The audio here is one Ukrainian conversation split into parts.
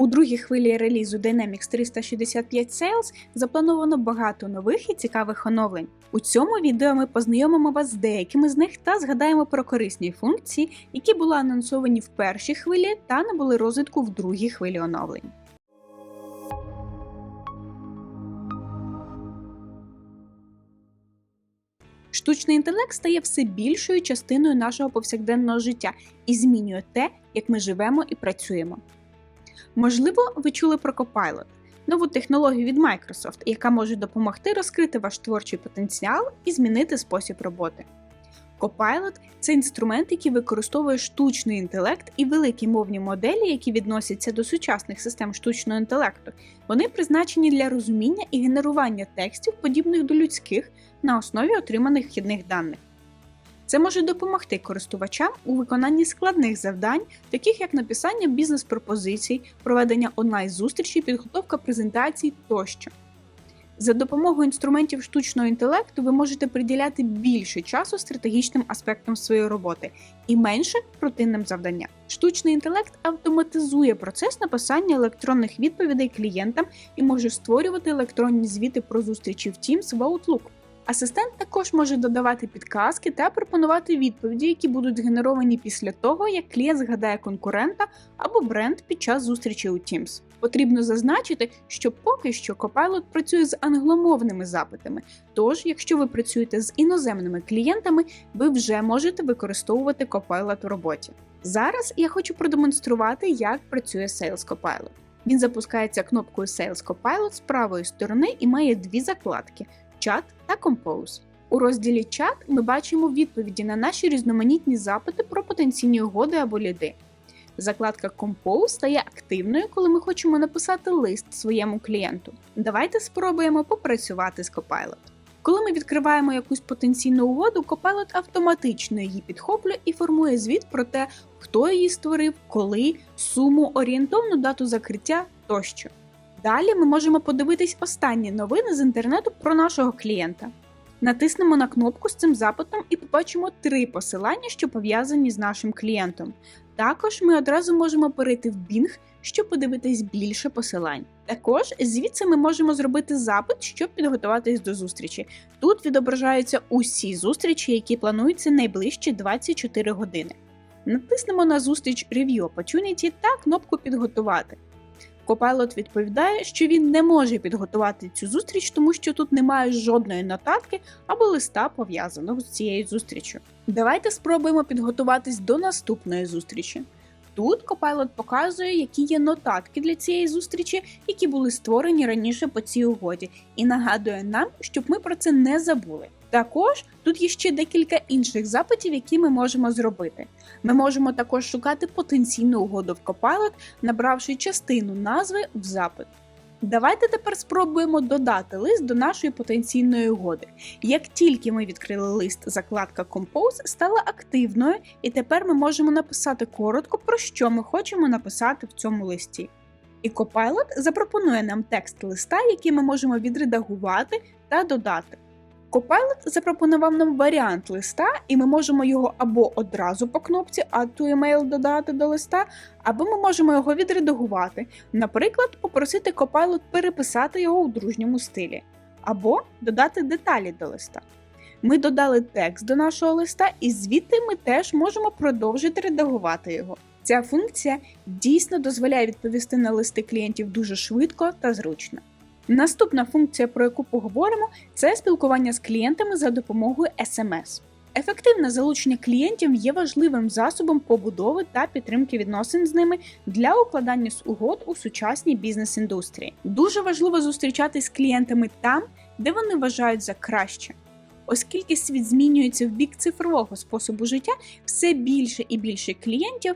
У другій хвилі релізу Dynamics 365 Sales заплановано багато нових і цікавих оновлень. У цьому відео ми познайомимо вас з деякими з них та згадаємо про корисні функції, які були анонсовані в першій хвилі та набули розвитку в другій хвилі оновлень. Штучний інтелект стає все більшою частиною нашого повсякденного життя і змінює те, як ми живемо і працюємо. Можливо, ви чули про Copilot – нову технологію від Microsoft, яка може допомогти розкрити ваш творчий потенціал і змінити спосіб роботи. Copilot – це інструмент, який використовує штучний інтелект і великі мовні моделі, які відносяться до сучасних систем штучного інтелекту. Вони призначені для розуміння і генерування текстів, подібних до людських, на основі отриманих вхідних даних. Це може допомогти користувачам у виконанні складних завдань, таких як написання бізнес-пропозицій, проведення онлайн-зустрічей, підготовка презентацій тощо. За допомогою інструментів штучного інтелекту ви можете приділяти більше часу стратегічним аспектам своєї роботи і менше рутинним завданням. Штучний інтелект автоматизує процес написання електронних відповідей клієнтам і може створювати електронні звіти про зустрічі в Teams в Outlook. Асистент також може додавати підказки та пропонувати відповіді, які будуть згенеровані після того, як клієнт згадає конкурента або бренд під час зустрічі у Teams. Потрібно зазначити, що поки що Copilot працює з англомовними запитами. Тож, якщо ви працюєте з іноземними клієнтами, ви вже можете використовувати Copilot в роботі. Зараз я хочу продемонструвати, як працює Sales Copilot. Він запускається кнопкою Sales Copilot з правої сторони і має дві закладки чат та Compose. У розділі чат ми бачимо відповіді на наші різноманітні запити про потенційні угоди або ліди. Закладка Compose стає активною, коли ми хочемо написати лист своєму клієнту. Давайте спробуємо попрацювати з Copilot. Коли ми відкриваємо якусь потенційну угоду, Copilot автоматично її підхоплює і формує звіт про те, хто її створив, коли, суму, орієнтовну дату закриття тощо. Далі ми можемо подивитись останні новини з інтернету про нашого клієнта. Натиснемо на кнопку з цим запитом і побачимо три посилання, що пов'язані з нашим клієнтом. Також ми одразу можемо перейти в Bing, щоб подивитись більше посилань. Також звідси ми можемо зробити запит, щоб підготуватись до зустрічі. Тут відображаються усі зустрічі, які плануються найближчі 24 години. Натиснемо на зустріч Review Opportunity та кнопку Підготувати. Copilot відповідає, що він не може підготувати цю зустріч, тому що тут немає жодної нотатки або листа пов'язаного з цією зустрічю. Давайте спробуємо підготуватись до наступної зустрічі. Тут Copilot показує, які є нотатки для цієї зустрічі, які були створені раніше по цій угоді, і нагадує нам, щоб ми про це не забули. Також тут є ще декілька інших запитів, які ми можемо зробити. Ми можемо також шукати потенційну угоду в Copilot, набравши частину назви в запит. Давайте тепер спробуємо додати лист до нашої потенційної угоди. Як тільки ми відкрили лист, закладка Compose стала активною, і тепер ми можемо написати коротко, про що ми хочемо написати в цьому листі. І Copilot запропонує нам текст листа, який ми можемо відредагувати та додати. Copilot запропонував нам варіант листа, і ми можемо його або одразу по кнопці Add to email додати до листа, або ми можемо його відредагувати, наприклад, попросити Copilot переписати його у дружньому стилі, або додати деталі до листа. Ми додали текст до нашого листа, і звідти ми теж можемо продовжити редагувати його. Ця функція дійсно дозволяє відповісти на листи клієнтів дуже швидко та зручно. Наступна функція, про яку поговоримо, це спілкування з клієнтами за допомогою SMS. Ефективне залучення клієнтів є важливим засобом побудови та підтримки відносин з ними для укладання з угод у сучасній бізнес-індустрії. Дуже важливо зустрічатись з клієнтами там, де вони вважають за краще. Оскільки світ змінюється в бік цифрового способу життя, все більше і більше клієнтів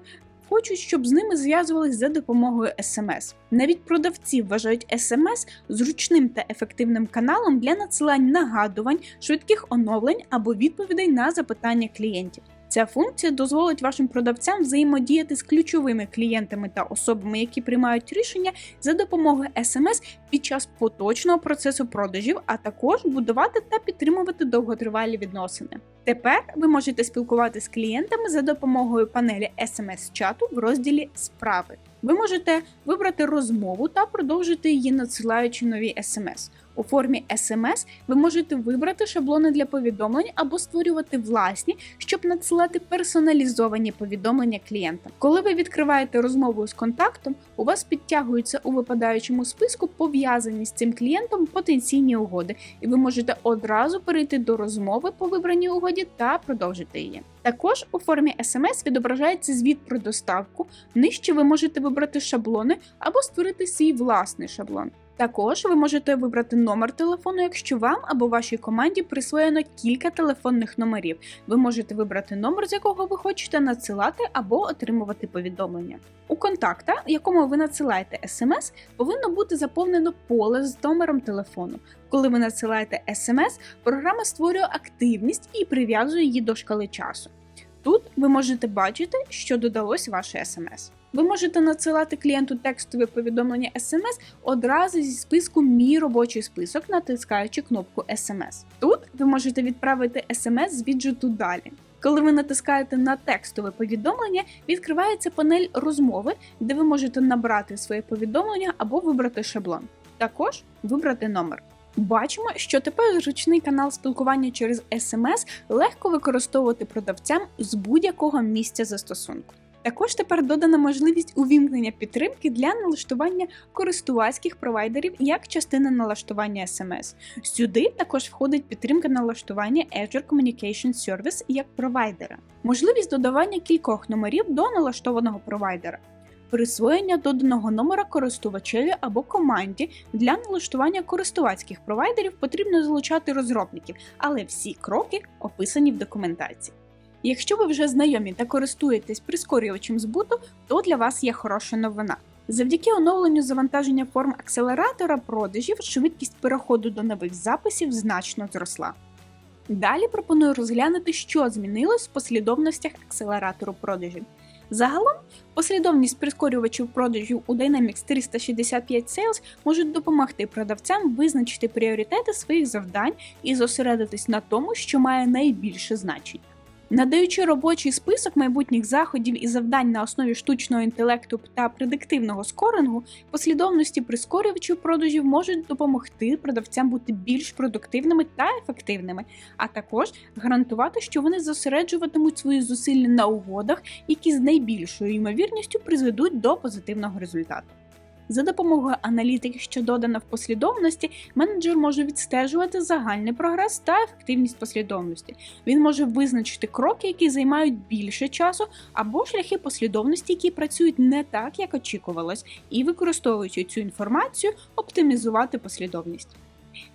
хочуть, щоб з ними зв'язувались за допомогою SMS. Навіть продавці вважають SMS зручним та ефективним каналом для надсилань нагадувань, швидких оновлень або відповідей на запитання клієнтів. Ця функція дозволить вашим продавцям взаємодіяти з ключовими клієнтами та особами, які приймають рішення за допомогою SMS під час поточного процесу продажів, а також будувати та підтримувати довготривалі відносини. Тепер ви можете спілкуватися з клієнтами за допомогою панелі SMS-чату в розділі Справи. Ви можете вибрати розмову та продовжити її, надсилаючи нові смс. У формі SMS ви можете вибрати шаблони для повідомлень або створювати власні, щоб надсилати персоналізовані повідомлення клієнтам. Коли ви відкриваєте розмову з контактом, у вас підтягуються у випадаючому списку пов'язані з цим клієнтом потенційні угоди, і ви можете одразу перейти до розмови по вибраній угоді та продовжити її. Також у формі SMS відображається звіт про доставку. Нижче ви можете вибрати шаблони або створити свій власний шаблон. Також ви можете вибрати номер телефону, якщо вам або вашій команді присвоєно кілька телефонних номерів. Ви можете вибрати номер, з якого ви хочете надсилати або отримувати повідомлення. У контакта, якому ви надсилаєте смс, повинно бути заповнено поле з номером телефону. Коли ви надсилаєте смс, програма створює активність і прив'язує її до шкали часу. Тут ви можете бачити, що додалось ваше смс. Ви можете надсилати клієнту текстове повідомлення SMS одразу зі списку Мій робочий список, натискаючи кнопку SMS. Тут ви можете відправити SMS з віджиту далі. Коли ви натискаєте на текстове повідомлення, відкривається панель розмови, де ви можете набрати своє повідомлення або вибрати шаблон. Також вибрати номер. Бачимо, що тепер зручний канал спілкування через SMS легко використовувати продавцям з будь-якого місця застосунку. Також тепер додана можливість увімкнення підтримки для налаштування користувацьких провайдерів як частина налаштування SMS. Сюди також входить підтримка налаштування Azure Communication Service як провайдера, можливість додавання кількох номерів до налаштованого провайдера. Присвоєння доданого номера користувачеві або команді для налаштування користувацьких провайдерів потрібно залучати розробників, але всі кроки описані в документації. Якщо ви вже знайомі та користуєтесь прискорювачем збуту, то для вас є хороша новина. Завдяки оновленню завантаження форм акселератора продажів швидкість переходу до нових записів значно зросла. Далі пропоную розглянути, що змінилось в послідовностях акселератору продажів. Загалом, послідовність прискорювачів продажів у Dynamics 365 Sales можуть допомогти продавцям визначити пріоритети своїх завдань і зосередитись на тому, що має найбільше значення. Надаючи робочий список майбутніх заходів і завдань на основі штучного інтелекту та предиктивного скорингу, послідовності прискорювачів продажів можуть допомогти продавцям бути більш продуктивними та ефективними, а також гарантувати, що вони зосереджуватимуть свої зусилля на угодах, які з найбільшою ймовірністю призведуть до позитивного результату. За допомогою аналітики, що додана в послідовності, менеджер може відстежувати загальний прогрес та ефективність послідовності. Він може визначити кроки, які займають більше часу, або шляхи послідовності, які працюють не так, як очікувалось, і використовуючи цю інформацію, оптимізувати послідовність.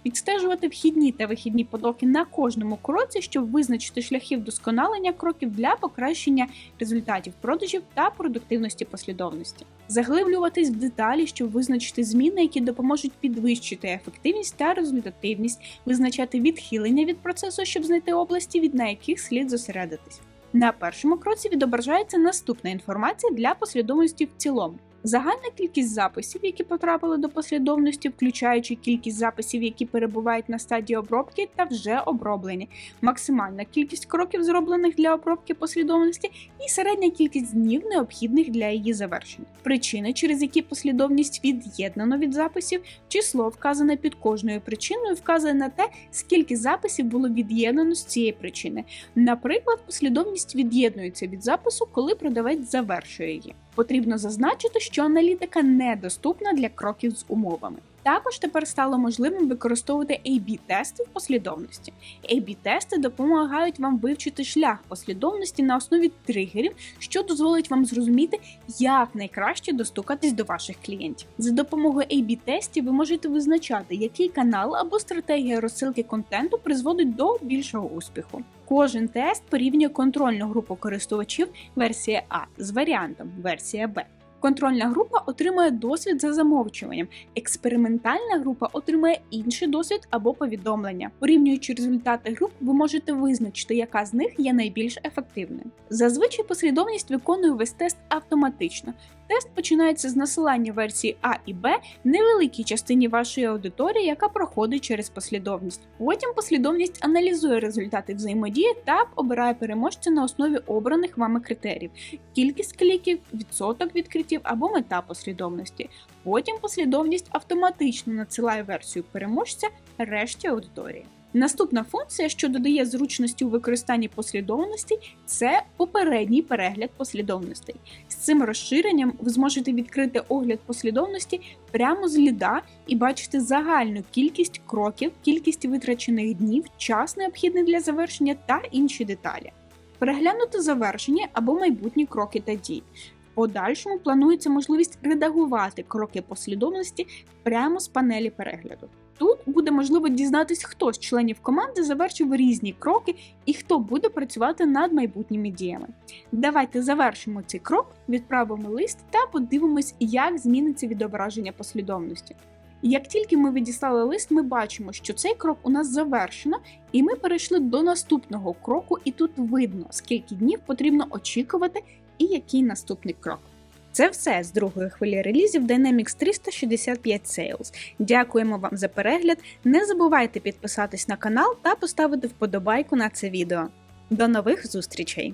Відстежувати вхідні та вихідні потоки на кожному кроці, щоб визначити шляхи вдосконалення кроків для покращення результатів продажів та продуктивності послідовності, заглиблюватись в деталі, щоб визначити зміни, які допоможуть підвищити ефективність та результативність, визначати відхилення від процесу, щоб знайти області, від на яких слід зосередитись. На першому кроці відображається наступна інформація для послідовності в цілому. Загальна кількість записів, які потрапили до послідовності, включаючи кількість записів, які перебувають на стадії обробки та вже оброблені, максимальна кількість кроків, зроблених для обробки послідовності, і середня кількість днів, необхідних для її завершення. Причини, через які послідовність від'єднано від записів, число вказане під кожною причиною, вказує на те, скільки записів було від'єднано з цієї причини. Наприклад, послідовність від'єднується від запису, коли продавець завершує її. Потрібно зазначити, що аналітика недоступна для кроків з умовами. Також тепер стало можливим використовувати AB-тести в послідовності. AB-тести допомагають вам вивчити шлях послідовності на основі тригерів, що дозволить вам зрозуміти, як найкраще достукатись до ваших клієнтів. За допомогою AB-тестів ви можете визначати, який канал або стратегія розсилки контенту призводить до більшого успіху. Кожен тест порівнює контрольну групу користувачів версія А з варіантом версія Б. Контрольна група отримує досвід за замовчуванням, експериментальна група отримує інший досвід або повідомлення. Порівнюючи результати груп, ви можете визначити, яка з них є найбільш ефективною. Зазвичай послідовність виконує весь тест автоматично. Тест починається з насилання версії А і Б невеликій частині вашої аудиторії, яка проходить через послідовність. Потім послідовність аналізує результати взаємодії та обирає переможця на основі обраних вами критеріїв: кількість кліків, відсоток відкриттів або мета послідовності. Потім послідовність автоматично надсилає версію переможця решті аудиторії. Наступна функція, що додає зручності у використанні послідовностей, це попередній перегляд послідовностей. З цим розширенням ви зможете відкрити огляд послідовності прямо з ліда і бачити загальну кількість кроків, кількість витрачених днів, час необхідний для завершення та інші деталі. Переглянути завершення або майбутні кроки та дії. В подальшому планується можливість редагувати кроки послідовності прямо з панелі перегляду. Буде можливо дізнатись, хто з членів команди завершив різні кроки і хто буде працювати над майбутніми діями. Давайте завершимо цей крок, відправимо лист та подивимось, як зміниться відображення послідовності. Як тільки ми відіслали лист, ми бачимо, що цей крок у нас завершено, і ми перейшли до наступного кроку, і тут видно, скільки днів потрібно очікувати і який наступний крок. Це все з другої хвилі релізів Dynamics 365 Sales. Дякуємо вам за перегляд. Не забувайте підписатись на канал та поставити вподобайку на це відео. До нових зустрічей!